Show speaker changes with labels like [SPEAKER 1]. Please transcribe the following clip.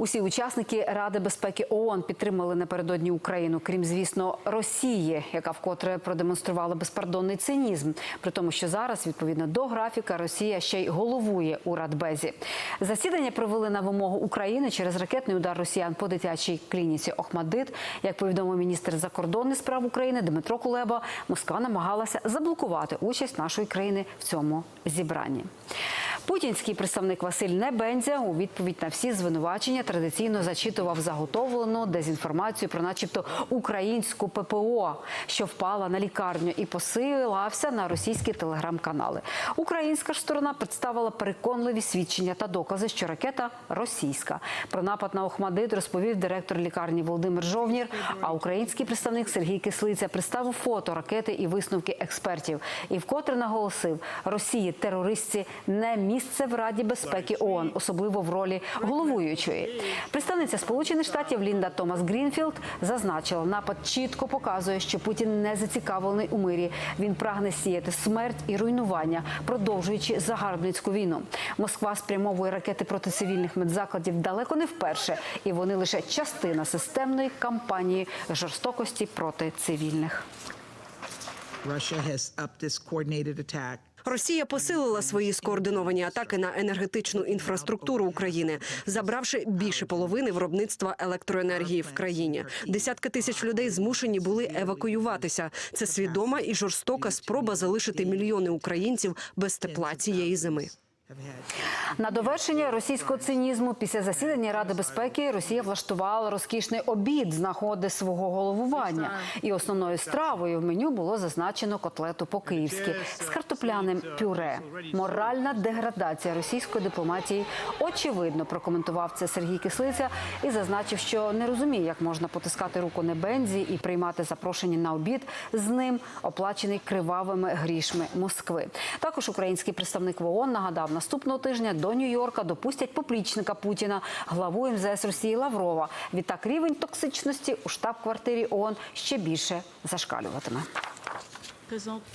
[SPEAKER 1] Усі учасники Ради безпеки ООН підтримали напередодні Україну, крім звісно Росії, яка вкотре продемонструвала безпардонний цинізм, при тому, що зараз, відповідно до графіка, Росія ще й головує у Радбезі. Засідання провели на вимогу України через ракетний удар росіян по дитячій клініці Охмадит. Як повідомив міністр закордонних справ України Дмитро Кулеба, Москва намагалася заблокувати участь нашої країни в цьому зібранні. Путінський представник Василь Небензя у відповідь на всі звинувачення традиційно зачитував заготовлену дезінформацію про, начебто, українську ППО, що впала на лікарню, і посилався на російські телеграм-канали. Українська ж сторона представила переконливі свідчення та докази, що ракета російська. Про напад на Охмадит розповів директор лікарні Володимир Жовнір. А український представник Сергій Кислиця представив фото ракети і висновки експертів. І вкотре наголосив, Росії терористці не місце в Раді безпеки ООН, особливо в ролі головуючої. Представниця Сполучених Штатів Лінда Томас Грінфілд зазначила, напад чітко показує, що Путін не зацікавлений у мирі. Він прагне сіяти смерть і руйнування, продовжуючи загарбницьку війну. Москва спрямовує ракети проти цивільних медзакладів далеко не вперше, і вони лише частина системної кампанії жорстокості проти цивільних.
[SPEAKER 2] Russia has upped this coordinated attack.
[SPEAKER 3] Росія посилила свої скоординовані атаки на енергетичну інфраструктуру України, забравши більше половини виробництва електроенергії в країні. Десятки тисяч людей змушені були евакуюватися. Це свідома і жорстока спроба залишити мільйони українців без тепла цієї зими.
[SPEAKER 1] На довершення російського цинізму після засідання Ради безпеки Росія влаштувала розкішний обід з нагоди свого головування. І основною стравою в меню було зазначено котлету по-київськи з картопляним пюре. Моральна деградація російської дипломатії очевидно прокоментував це Сергій Кислиця і зазначив, що не розуміє, як можна потискати руку Небензі і приймати запрошення на обід з ним, оплачений кривавими грішми Москви. Також український представник в ООН нагадав, наступного тижня до Нью-Йорка допустять поплічника Путіна, главу МЗС Росії Лаврова. Відтак рівень токсичності у штаб-квартирі ООН ще більше зашкалюватиме.